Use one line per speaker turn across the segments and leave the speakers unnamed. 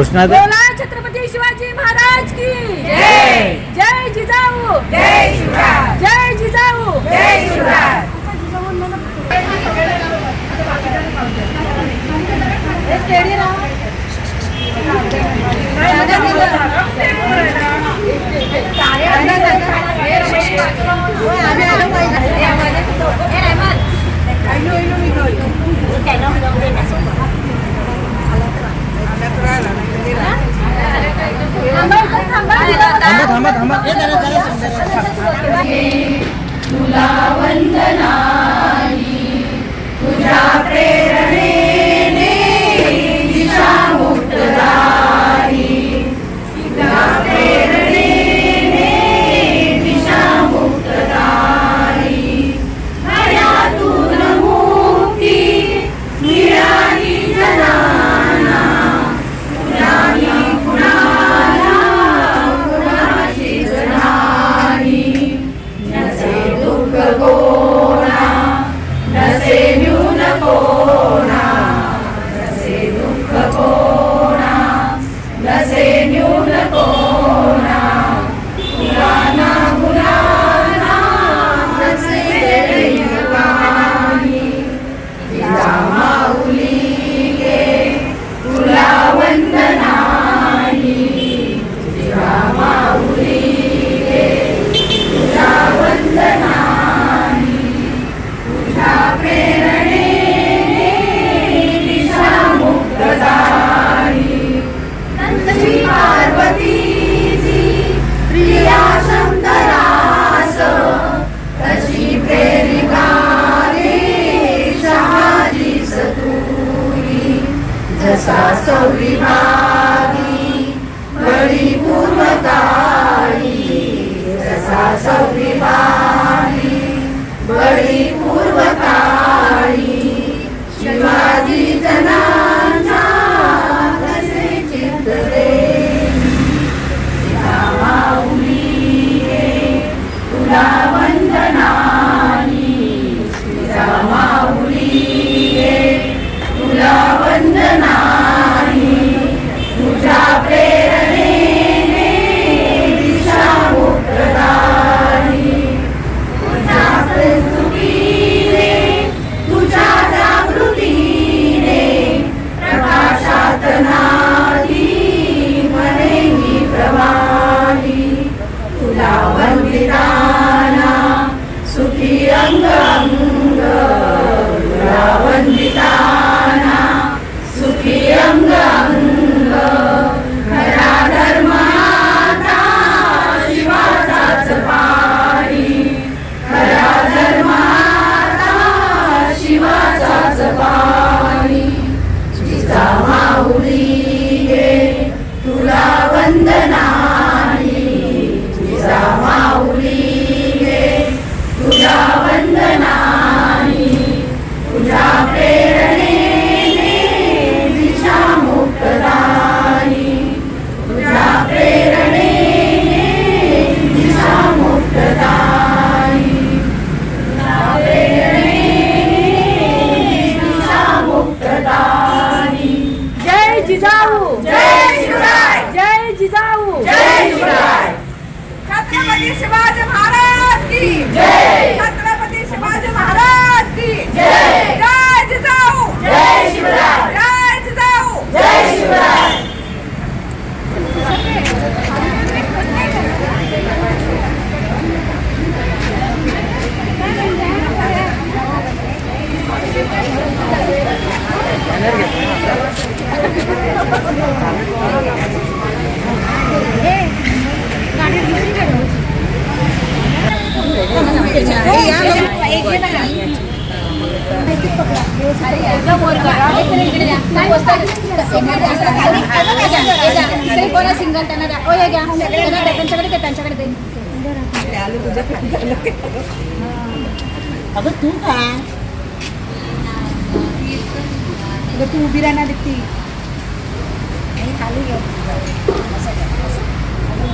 घोषणा
छत्रपती शिवाजी महाराज की. जय. जय जिजाऊ. जय जय जिजाऊ. आम्ही
आलो पाहिजे. Santa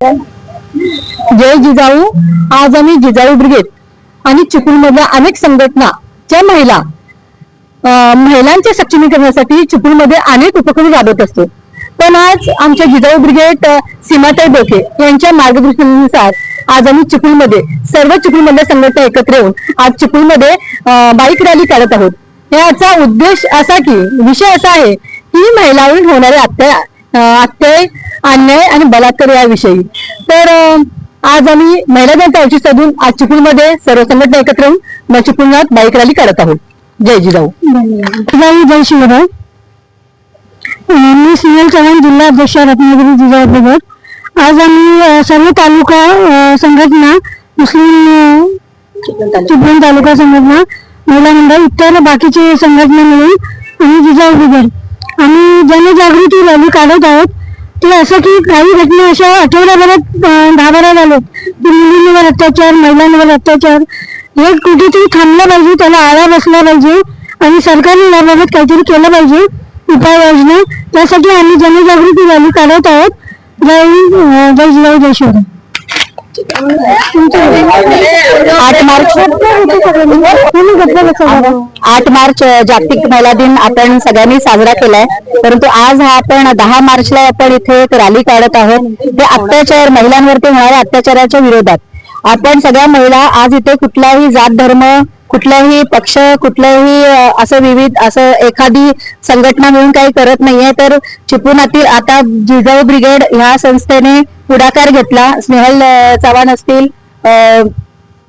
जय जिजाऊ
आज आम्ही जिजाऊ ब्रिगेड आणि चिपळूणमधल्या अनेक संघटना ज्या महिला महिलांच्या सक्षमीकरणासाठी चिपळूणमध्ये अनेक उपक्रम राबवत असतो. पण आज आमच्या जिजाऊ ब्रिगेड सीमाताई डोके यांच्या मार्गदर्शनानुसार आज आम्ही चिपळूणमध्ये सर्व चिपळूणमधल्या संघटना एकत्र येऊन आज चिपळूणमध्ये बाईक रॅली काढत आहोत. याचा उद्देश असा की विषय असा आहे की महिलांवर होणारे अत्याय अत्याय अन्याय आणि बलात्कार याविषयी. तर आज आम्ही महिला जनता औषध साधून आज चिपळूणमध्ये सर्व संघटना एकत्र येऊन मग चिपळूणात बाईक रॅली काढत आहोत. जय जिजाऊ. जिजाऊ जय शिवराय. मी सुनील चव्हाण जिल्हा अध्यक्ष रत्नागिरी जिल्हा आज आम्ही सर्व तालुका संघटना मुस्लिम चिपळूण तालुका संघटना महिला मंडळ इतर बाकीचे संघटना मिळून आम्ही जिजाऊ आम्ही जनजागृती रॅली काढत आहोत. ते असं की काही घटना अशा आठवड्याभरात अं, दहा बारा झाल्यात की मुलींवर अत्याचार महिलांवर अत्याचार. हे कुठेतरी थांबलं पाहिजे त्याला आळा बसला पाहिजे आणि सरकारने याबाबत काहीतरी केलं पाहिजे उपाययोजना त्यासाठी आम्ही जनजागृती रॅली काढत आहोत. जय अं, जय जिजाऊ जय शिवराय आठ मार्च आठ मार्च जागतिक महिला दिन आपण सगळ्यांनी साजरा केलाय. परंतु आज हा आपण दहा मार्चला आपण इथे एक रॅली काढत आहोत. ते अत्याचार महिलांवरती होणाऱ्या अत्याचाराच्या विरोधात. आपण सगळ्या महिला आज इथे कुठलाही जात धर्म कुठलाही पक्ष कुठलंही असं विविध असं एखादी संघटना मिळून काही करत नाहीये तर चिपळूणातील आता जिजाऊ ब्रिगेड ह्या संस्थेने पुढाकार घेतला. स्नेहल चव्हाण असतील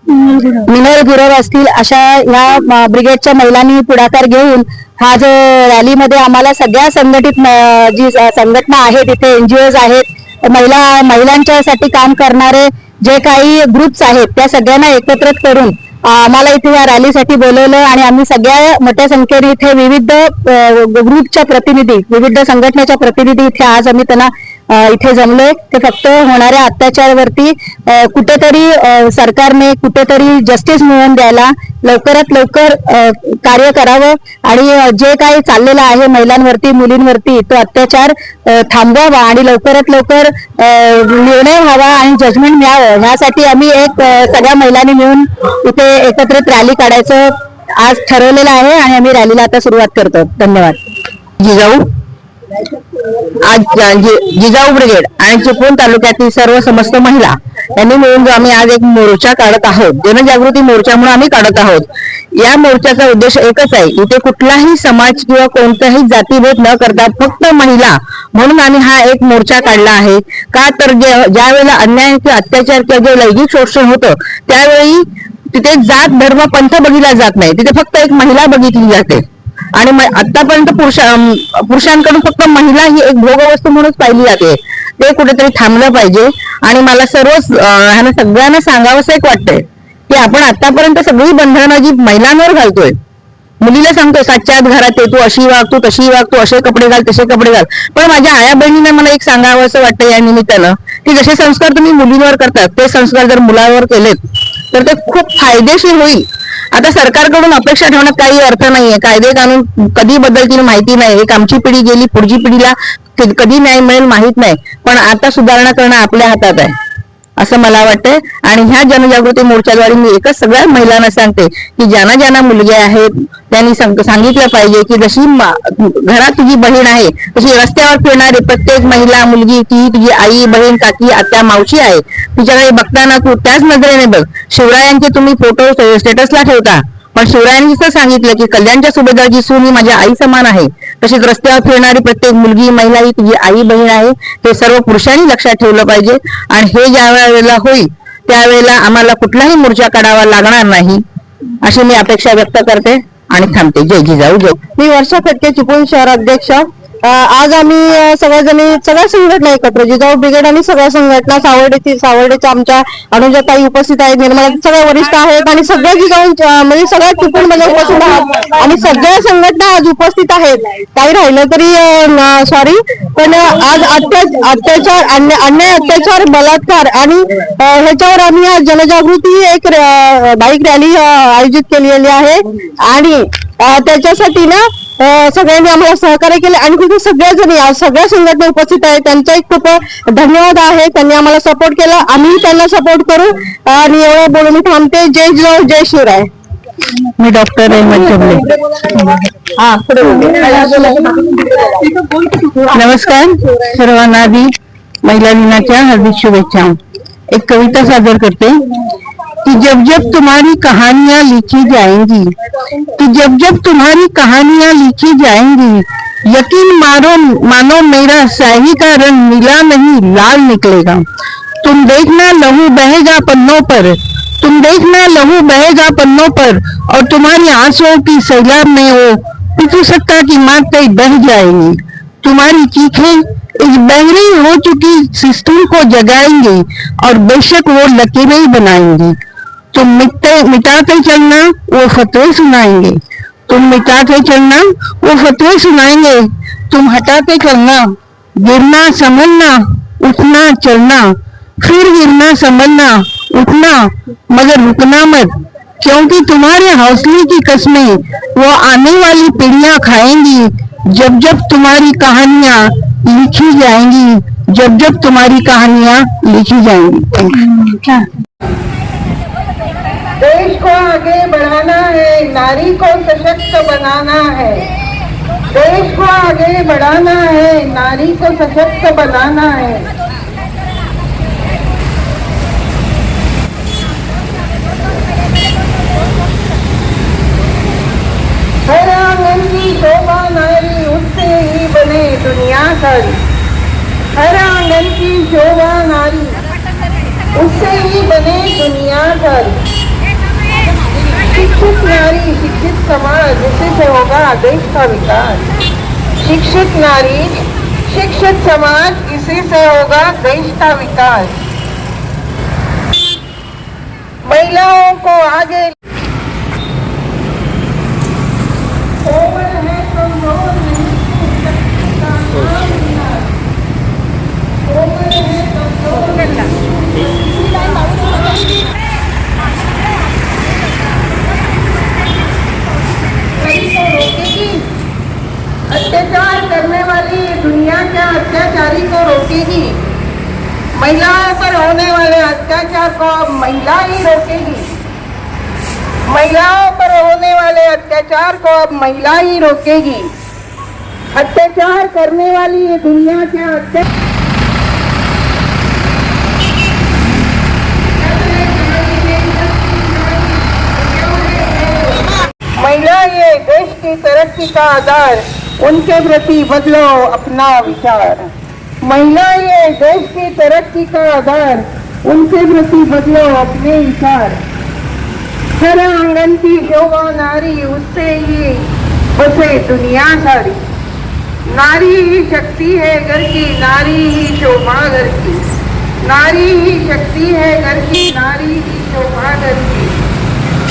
मिनल गुरव असतील अशा ह्या ब्रिगेडच्या महिलांनी पुढाकार घेऊन हा जो रॅलीमध्ये आम्हाला सगळ्या संघटित जी संघटना आहेत तिथे एनजीओज आहेत महिला महिलांच्यासाठी काम करणारे जे काही ग्रुप्स आहेत त्या सगळ्यांना एकत्रित करून आम्हाला इथे या रॅलीसाठी बोलवलं आणि आम्ही सगळ्या मोठ्या संख्येने इथे विविध ग्रुपच्या प्रतिनिधी विविध संघटनेच्या प्रतिनिधी इथे आज आम्ही त्यांना इथे जमलोय ते फक्त होणाऱ्या अत्याचारावरती कुठेतरी सरकारने कुठेतरी जस्टिस मिळवून द्यायला लवकरात लवकर कार्य करावं. आणि जे काही चाललेलं आहे महिलांवरती मुलींवरती तो अत्याचार थांबवावा आणि लवकरात लवकर निर्णय व्हावा आणि जजमेंट मिळावं. ह्यासाठी आम्ही एक सगळ्या महिलांनी मिळून इथे एकत्रित रॅली काढायचं आज ठरवलेलं आहे आणि आम्ही रॅलीला आता सुरुवात करतो. धन्यवाद. जिजाऊ? आज जिजाऊ ब्रिगेड आणि चिपळूण तालुक्यातील सर्व समस्त महिला यांनी मिळून जो आम्ही आज एक मोर्चा काढत आहोत जनजागृती मोर्चा म्हणून आम्ही काढत आहोत. या मोर्चाचा उद्देश एकच आहे इथे कुठलाही समाज किंवा कोणताही जातीभेद न करता फक्त महिला म्हणून आम्ही हा एक मोर्चा काढला आहे. का तर ज्या वेळेला अन्याय किंवा अत्याचार किंवा जे लैंगिक शोषण होतं त्यावेळी तिथे जात धर्म पंथ बघितला जात नाही तिथे फक्त एक महिला बघितली जाते. आणि आतापर्यंत पुरुषा पुरुषांकडून फक्त महिला ही एक भोगवस्तू म्हणूनच पाहिली जाते. ते कुठेतरी थांबलं पाहिजे. आणि मला सर्वच ह्यांना सगळ्यांना सांगावंसं एक वाटतंय की आपण आतापर्यंत सगळी बंधनं जी महिलांवर घालतोय मुलीला सांगतोय सातच्या आत घरात ये तू अशी वाग तू तशी वाग तू असे कपडे घाल तसे कपडे घाल. पण माझ्या आया बहिणीने मला एक सांगावं असं वाटतं या निमित्तानं की जसे संस्कार तुम्ही मुलींवर करतात ते संस्कार जर मुलावर केलेत तर ते खूप फायदेशीर होईल. आता सरकारकडून अपेक्षा ठेवण्यात काही अर्थ नाहीये. कायदे कानून कधी बदलतील माहिती नाही. एक आमची पिढी गेली पुढची पिढीला कधी न्याय मिळेल माहीत नाही. पण आता सुधारणा करणं आपल्या हातात आहे. असं मला वाटतंय. आणि ह्या जनजागृती मोर्चाद्वारे मी एकच सगळ्या महिलांना सांगते की ज्यांना ज्यांना मुलगे आहेत त्यांनी सांग- सांगितलं पाहिजे की जशी घरात तुझी बहीण आहे तशी रस्त्यावर फिरणारी प्रत्येक महिला मुलगी ती तुझी आई बहीण काकी आत्या मावशी आहे. तिच्याकडे बघताना तू त्याच नजरेने बघ. शिवरायांचे तुम्ही फोटो स्टेटसला ठेवता. पण शिवरायांनी तर सांगितलं की कल्याणच्या सुभेदारची सून ही माझ्या आई समान आहे. तशीच रस्त्यावर फिरणारी प्रत्येक मुलगी महिला ही तुझी आई बहीण आहे. हे सर्व पुरुषांनी लक्षात ठेवलं पाहिजे. आणि हे ज्या वेळेला होईल त्यावेळेला आम्हाला कुठलाही मोर्चा काढावा लागणार नाही अशी मी अपेक्षा व्यक्त करते. आणि थांबते. जय जिजाऊ जय. मी वर्षा फटके चिपळूण शहर अध्यक्ष. आज आम्ही सगळ्याजणी सगळ्या संघटना एकत्र जिजाऊ ब्रिगेड आणि सगळ्या संघटना सावर्डेची सावर्डेच्या आमच्या अनुजाताई उपस्थित आहेत. म्हणजे निर्मला सगळ्या वरिष्ठ आहेत आणि सगळ्या जिजाऊ म्हणजे सगळ्या कुटुंबमध्ये म्हणजे उपस्थित आहात. आणि सगळ्या संघटना आज उपस्थित आहेत. काही राहिलं तरी सॉरी पण आज अत्याचार अन्य- अन्याय अत्याचार बलात्कार आणि ह्याच्यावर आम्ही आज जनजागृती एक बाईक रॅली आयोजित केलेली आहे. आणि त्याच्यासाठी ना सगळ्यांनी आम्हाला सहकार्य केले आणि तिथे सगळ्या जणी आज सगळ्या संघटना उपस्थित आहेत. त्यांचाही खूप धन्यवाद आहे. त्यांनी आम्हाला सपोर्ट केला. आम्ही त्यांना सपोर्ट करू. आणि एवढं बोलून थांबते. जय जिजाऊ जय शिवराय. मी डॉक्टर हा नमस्कार. सर्वांना आधी महिला दिनाच्या हार्दिक शुभेच्छा. एक कविता सादर करते. कि जब जब तुम्हारी कहानियाँ लिखी जाएँगी कि जब जब तुम्हारी कहानियाँ लिखी जाएँगी, यकीन मारो, मानो मेरा स्याही का रंग नीला नहीं, लाल निकलेगा। तुम देखना लहू बहेगा पन्नों पर, तुम देखना लहू बहेगा पन्नों पर, और तुम्हारी आंसुओं की सैलाब में वो पितृसत्ता की माते बह जाएँगी। तुम्हारी चीखें इस बहरी हो चुकी सिस्टम को जगाएँगे, और बेशक वो लकीरें बनाएँगी। तुम मिटते चलना, वो फतवे सुनाएँगे। तुम मिटाते चलना, वो फतवे सुनाएँगे। तुम हटाते चलना, गिरना, संभलना, उठना, चलना। फिर गिरना, संभलना, उठना, मगर रुकना मत, क्योंकि तुम्हारे हौसले की कस्में वो आने वाली पीढ़ियाँ खाएँगी, जब जब तुम्हारी कहानियाँ लिखी जाएँगी, जब जब तुम्हारी कहानियाँ लिखी जाएँगी।
देश को आगे बढ़ाना है, नारी को सशक्त बनाना है। देश को आगे बढ़ाना है, नारी को सशक्त बनाना है। हर आँगन की शोभा नारी उससे ही बने दुनिया सारी हर आँगन की शोभा नारी उससे ही बने दुनिया सारी शिक्षित नारी शिक्षित समाज इसी से होगा देश का विकास। शिक्षित नारी शिक्षित समाज इसी से होगा देश का विकास। महिलाओं को आगे कोमल है अत्याचार करने वाली दुनिया के अत्याचारी को रोकेगी। महिलाओं पर होने वाले अत्याचार को अब महिला ही रोकेगी। महिलाओं पर होने वाले अत्याचार को अब महिला ही रोकेगी। अत्याचार करने वाली ये दुनिया के अत्याचार महिला ये देश की तरक्की का आधार उनके प्रति बदलो अपना विचार। महिला ये देश की तरक्की का आधार, उनके प्रति बदलो अपने विचार। हर आँगन की शोभा नारी, उससे ही बसे दुनिया सारी। नारी ही शक्ति है घर की, नारी ही शोभा घर की। नारी ही शक्ति है घर की, नारी ही शोभा घर की।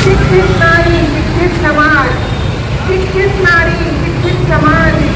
शिक्षित नारी, शिक्षित समाज, शिक्षित नारी शिक्षित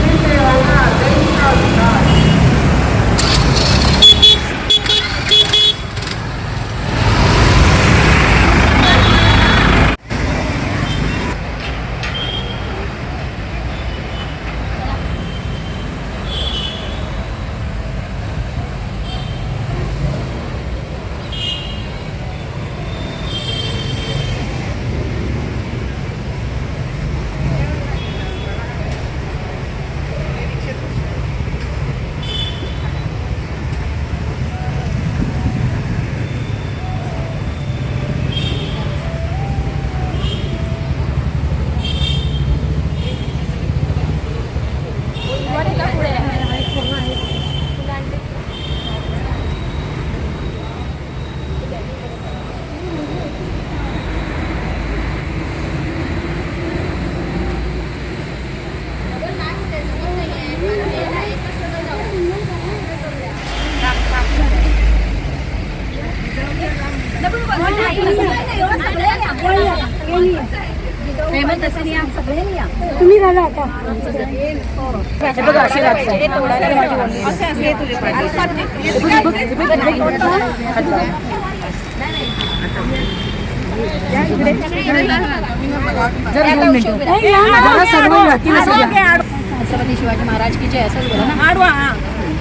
छत्रपती शिवाजी महाराज की जय। असंच बोला ना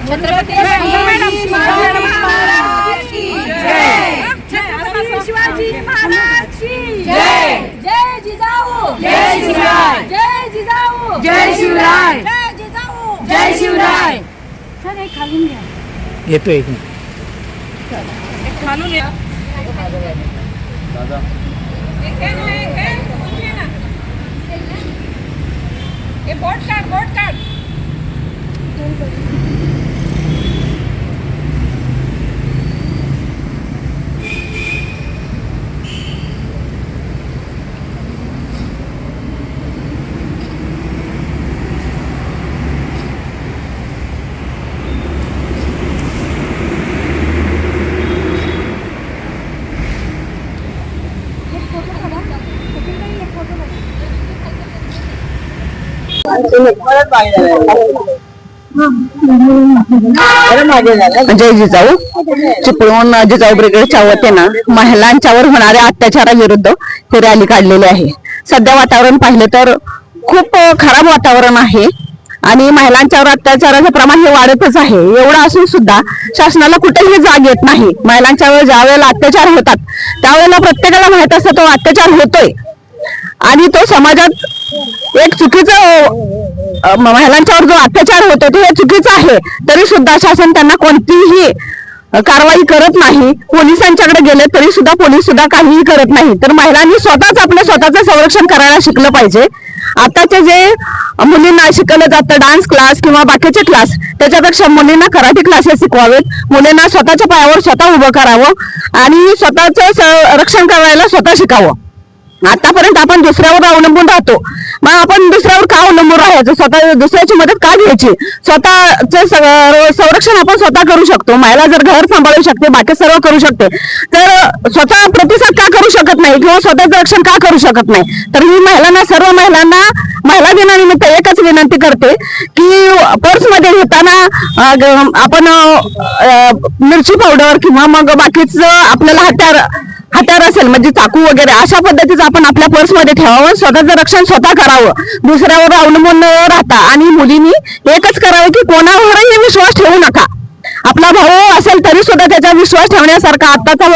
छत्रपती
छत्रपती शिवाजी महाराज की जय। जय जिजाऊ। जय शिवराय जय। जिजाऊ जय शिवराय जय जिजाऊ जय शिवराय
सर हे खालून घ्या
येतो एक मिनिट
बोट काढ बोट काढ
जय जिजाऊ. चिपळून जिजाऊ ब्रिगेडच्या चावतेनं महिलांच्यावर होणाऱ्या अत्याचाराविरुद्ध हे रॅली काढलेली आहे. सध्या वातावरण पाहिलं तर खूप खराब वातावरण आहे आणि महिलांच्यावर अत्याचाराचं प्रमाण हे वाढतच आहे. एवढं असून सुद्धा शासनाला कुठेही जाग येत नाही. महिलांच्यावर ज्या वेळेला अत्याचार होतात त्यावेळेला प्रत्येकाला माहीत असतं तो अत्याचार होतोय. आणि तो समाजात एक चुकीचं महिलांच्यावर जो अत्याचार होतो ते हे चुकीचं आहे. तरी सुद्धा शासन त्यांना कोणतीही कारवाई करत नाही. पोलिसांच्याकडे गेले तरी सुद्धा पोलीस सुद्धा काहीही करत नाही. तर महिलांनी स्वतःच आपलं स्वतःचं संरक्षण करायला शिकलं पाहिजे. आताचे जे मुलींना शिकवलं जातं डान्स क्लास किंवा बाकीचे क्लास त्याच्यापेक्षा मुलींना कराटे क्लासेस शिकवावेत. मुलींना स्वतःच्या पायावर स्वतः उभं करावं आणि स्वतःचं रक्षण करायला स्वतः शिकावं. आतापर्यंत आपण दुसऱ्यावर अवलंबून राहतो. मग आपण दुसऱ्यावर का अवलंबून राहायचं? स्वतः दुसऱ्याची मदत का घ्यायची? स्वतःचे संरक्षण आपण स्वतः करू शकतो. महिला जर घर सांभाळू शकते बाकी सर्व करू शकते. तर स्वतः प्रतिसाद का करू शकत नाही किंवा स्वतःचं रक्षण का करू शकत नाही? तर मी महिलांना सर्व महिलांना महिला दिनानिमित्त एकच विनंती करते की पर्समध्ये घेताना आपण मिरची पावडर किंवा मग बाकीच आपल्याला हत्यार हत्यार असेल म्हणजे चाकू वगैरे अशा पद्धतीचं आपण आपल्या पर्समध्ये ठेवावं स्वतःचं रक्षण स्वतः करावं. दुसऱ्यावर अवलंबून न राहता. आणि मुलींनी एकच करावं की कोणावरही विश्वास ठेवू नका. आपला भाऊ असेल तरी सुद्धा त्याचा विश्वास ठेवण्यासारखा आताचा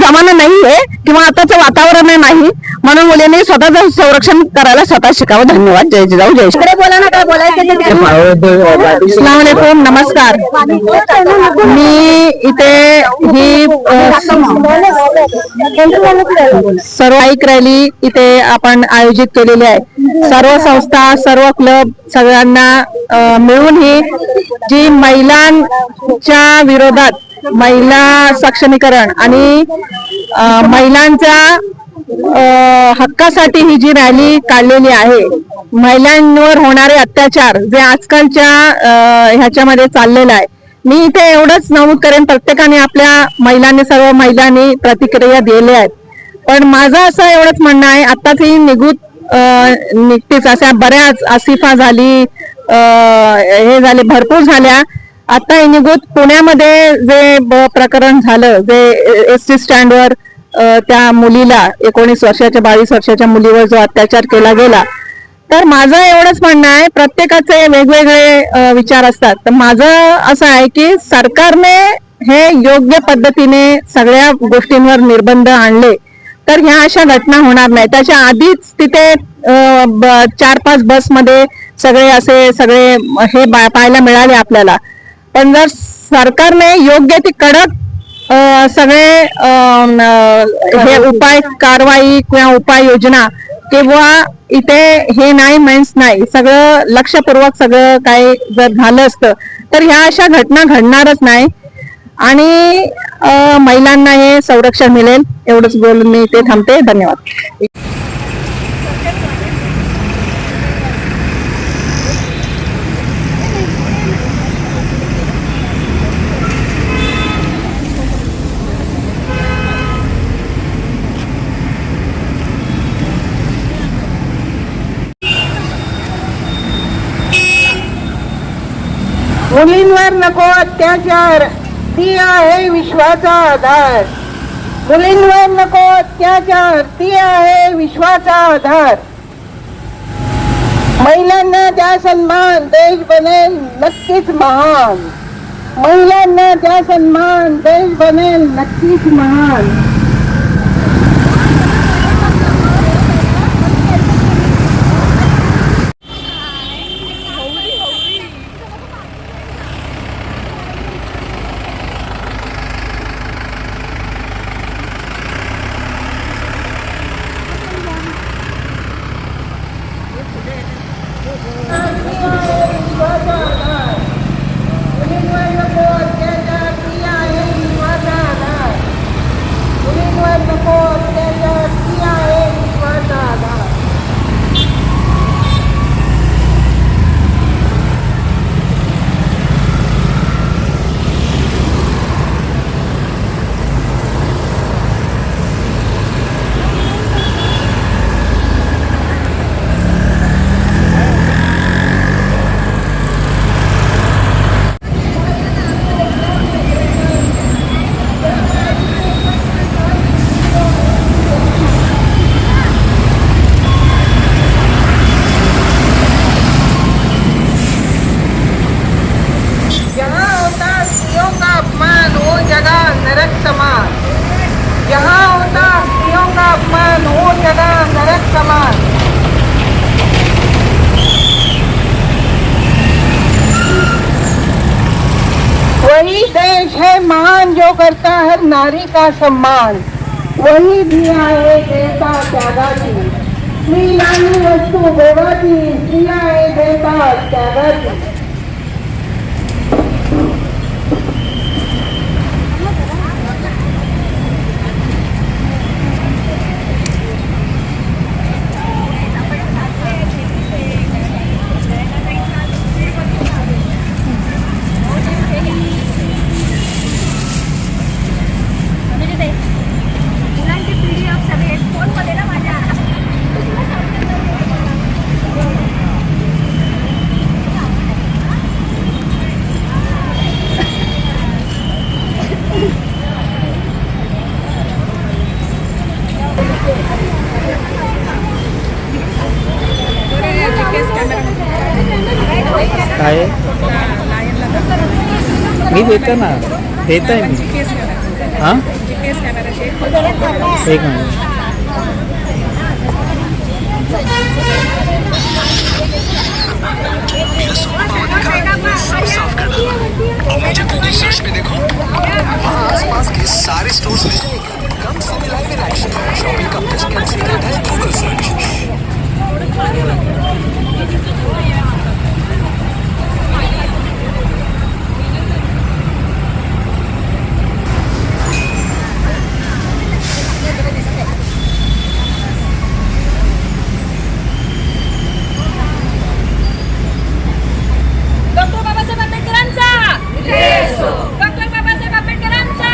जमाना नाही आहे किंवा आताचं वातावरण नाही. म्हणून मुलींनी स्वतःचं संरक्षण करायला स्वतः शिकावं. धन्यवाद. जय जिजाऊ जय श्री
बोला ना काय बोलायचं
नमस्कार. मी इथे ही सर्व ऐक रॅली इथे आपण आयोजित केलेली आहे. सर्व संस्था सर्व क्लब सगळ्यांना मिळून ही जी च्या विरोधात महिला सक्षमीकरण आणि महिलांच्या हक्कासाठी ही जी रॅली काढलेली आहे महिलांवर होणारे अत्याचार जे आजकालच्या ह्याच्यामध्ये चाललेलं आहे. मी इथे एवढंच नमूद करेन प्रत्येकाने आपल्या महिलांनी सर्व महिलांनी प्रतिक्रिया दिल्या आहेत. पण माझं असं एवढंच म्हणणं आहे आताच ही निघूत निघतीच निघतेच. अशा बऱ्याच आसिफा झाली हे झाले भरपूर झाल्या. आता ही पुण्यामध्ये जे ब- प्रकरण झालं जे एस टी स्टँडवर त्या मुलीला एकोणीस वर्षाच्या बावीस वर्षाच्या मुलीवर जो अत्याचार केला गेला तर माझं एवढंच म्हणणं आहे प्रत्येकाचे वेगवेगळे विचार असतात. तर माझं असं आहे की सरकारने हे योग्य पद्धतीने सगळ्या गोष्टींवर निर्बंध आणले तर ह्या अशा घटना होणार नाही. त्याच्या आधीच तिथे चार पाच बसमध्ये सगळे असे सगळे हे बा- पाहायला मिळाले आपल्याला. पण जर सरकारने योग्य ती कडक सगळे हे उपाय कारवाई किंवा उपाययोजना किंवा इथे हे नाही मेन्स नाही सगळं लक्षपूर्वक सगळं काही जर झालं असतं तर ह्या अशा घटना घडणारच नाही. आणि महिलांना हे संरक्षण मिळेल एवढंच बोलून मी इथे थांबते. धन्यवाद.
मुलींवर नको अत्याचार. ती आहे विश्वाचा आधार. मुलींवर नको अत्याचार. ती आहे विश्वाचा आधार. महिलांना द्या सन्मान देश बनेल नक्कीच महान. महिलांना द्या सन्मान देश बनेल नक्कीच महान मुलींवर नको अत्याचार ती आहे विश्वाचा आधार मुलींवर नको अत्याचार ती आहे विश्वाचा आधार यहाँ होता स्त्रियों का अपमान वो जगह नरक समान यहाँ होता स्त्रियों का अपमान वो जगह नरक समान वही देश है महान जो करता हर नारी का सम्मान। वही दिया है देता त्यागाची स्त्रीलानी वस्तू भोगाची स्त्रिया आहे देता त्यागाची
काय? मी देतो ना. देत आहे मी. हां? एक मिनिट.
सर्च आसपास सारे स्टोर्स में कम से एक्शन शॉपिंग का बेस्ट है गूगल सर्च
डॉक्टर बाबासाहेब आंबेडकरांचा. डॉक्टर बाबासाहेब आंबेडकरांचा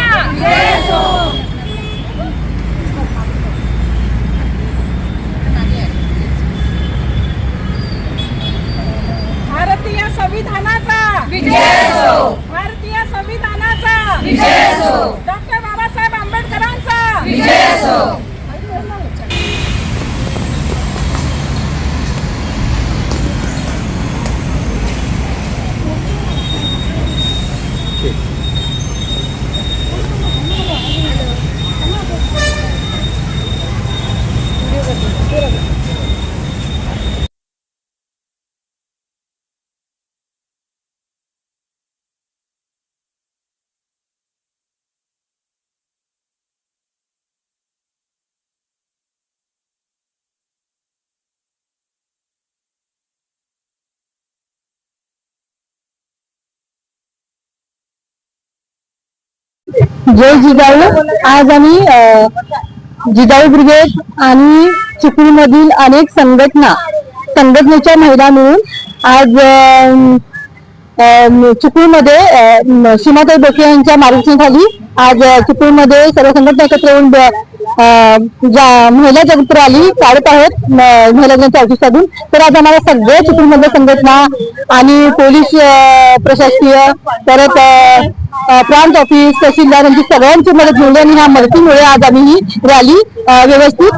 भारतीय संविधानाचा भारतीय संविधानाचा डॉक्टर बाबासाहेब आंबेडकरांचा
जय जिजाऊ. आज आम्ही जिजाऊ ब्रिगेड आणि चिपळूणमधील अनेक संघटना संघटनेच्या महिला मिळून आज चिपळूणमध्ये सीमाताई बोके यांच्या मार्गदर्शनाखाली आज अ, सर्व संघटना एकत्र येऊन ज्या महिला जगत आली काढत आहोत महिला दिनाच्या ऑफिसमधून तर आज आम्हाला सगळे चिपळूणमधल्या संघटना आणि पोलीस प्रशासकीय परत प्रांत ऑफिस तहसीलदार यांची सगळ्यांची मदत मिळली आणि ह्या मदतीमुळे आज आम्ही ही रॅली व्यवस्थित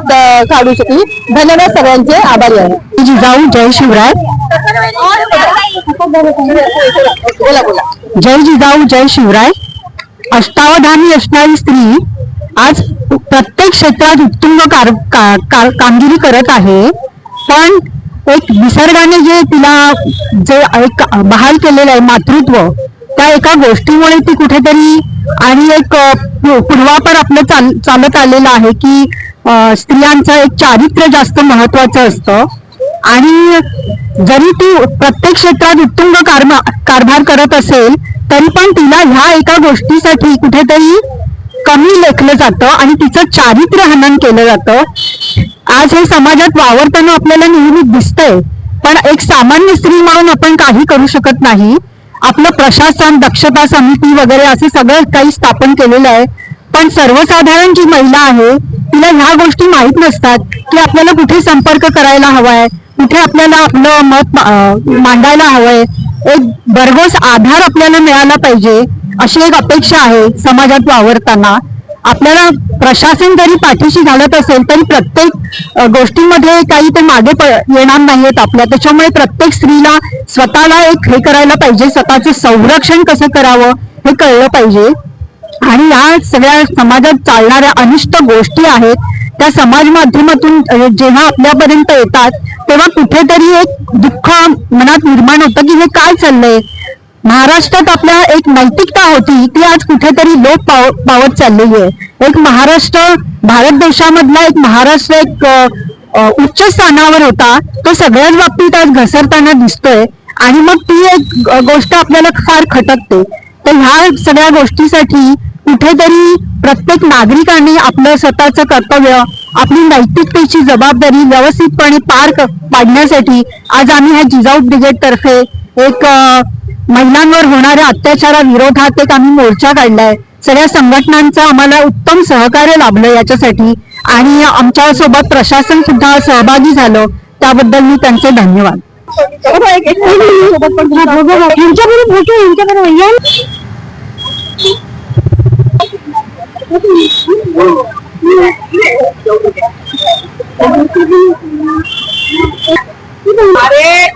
काढू शकली. धन्यवाद सगळ्यांचे. आभारी आहे. जिजाऊ जय शिवराय. बोला बोला. जय जिजाऊ जय शिवराय. अष्टावधानी असणारी स्त्री आज प्रत्येक क्षेत्रात उत्तुंग कार, का- का- कामगिरी करत आहे. पण एक निसर्गाने जे तिला जे एक बहाल केलेलं आहे मातृत्व त्या एका गोष्टीमुळे ती कुठेतरी आणि एक अ, पूर्वापर आपलं चाल चालत आलेलं आहे की स्त्रियांचं एक चारित्र्य जास्त महत्वाचं असतं. आणि जरी ती प्रत्येक क्षेत्रात उत्तुंग कारभार करत असेल तरी पण तिला ह्या एका गोष्टीसाठी कुठेतरी कमी लेखलं जातं आणि तिचं चारित्र्य हनन केलं जातं. आज हे समाजात वावरताना आपल्याला नेहमी दिसतंय पण एक सामान्य स्त्री म्हणून आपण काही करू शकत नाही. आपलं प्रशासन दक्षता समिती वगैरे असे सगळं काही स्थापन केलेलं आहे. पण सर्वसाधारण जी महिला आहे तिला ह्या गोष्टी माहीत नसतात की आपल्याला कुठे संपर्क करायला हवाय कुठे आपल्याला आपलं मत मांडायला हवंय. एक भरघोस आधार आपल्याला मिळाला पाहिजे अशी एक अपेक्षा आहे समाजात वावरताना. आपल्याला प्रशासन जरी पाठीशी घालत असेल तरी प्रत्येक गोष्टीमध्ये काही ते मागे येणार नाहीयेत आपल्या. त्याच्यामुळे प्रत्येक स्त्रीला स्वतःला एक हे करायला पाहिजे स्वतःचं संरक्षण कसं करावं हे कळलं पाहिजे. आणि या सगळ्या समाजात चालणाऱ्या अनिष्ट गोष्टी आहेत त्या समाज माध्यमातून जेव्हा आपल्यापर्यंत येतात तेव्हा कुठेतरी एक दुःख मनात निर्माण होतं की हे काय चाललंय? महाराष्ट्रात आपल्या एक नैतिकता होती ती आज कुठेतरी लोप पाव पावत चाललेली आहे. एक महाराष्ट्र भारत देशामधला एक महाराष्ट्र एक उच्च स्थानावर होता तो सगळ्याच बाबतीत आज घसरताना दिसतोय आणि मग ती एक गोष्ट आपल्याला फार खटकते. तर ह्या सगळ्या गोष्टीसाठी कुठेतरी प्रत्येक नागरिकांनी आपलं स्वतःचं कर्तव्य आपली नैतिकतेची जबाबदारी व्यवस्थितपणे पार पाडण्यासाठी आज आम्ही ह्या जिजाऊ ब्रिगेड तर्फे एक महिलांवर होणाऱ्या अत्याचाराविरोधात एक आम्ही मोर्चा काढलाय. सगळ्या संघटनांचं आम्हाला उत्तम सहकार्य लाभलं याच्यासाठी आणि आमच्यासोबत प्रशासन सुद्धा सहभागी झालं. त्याबद्दल मी त्यांचे धन्यवाद.
हो, हो,
हो. अरे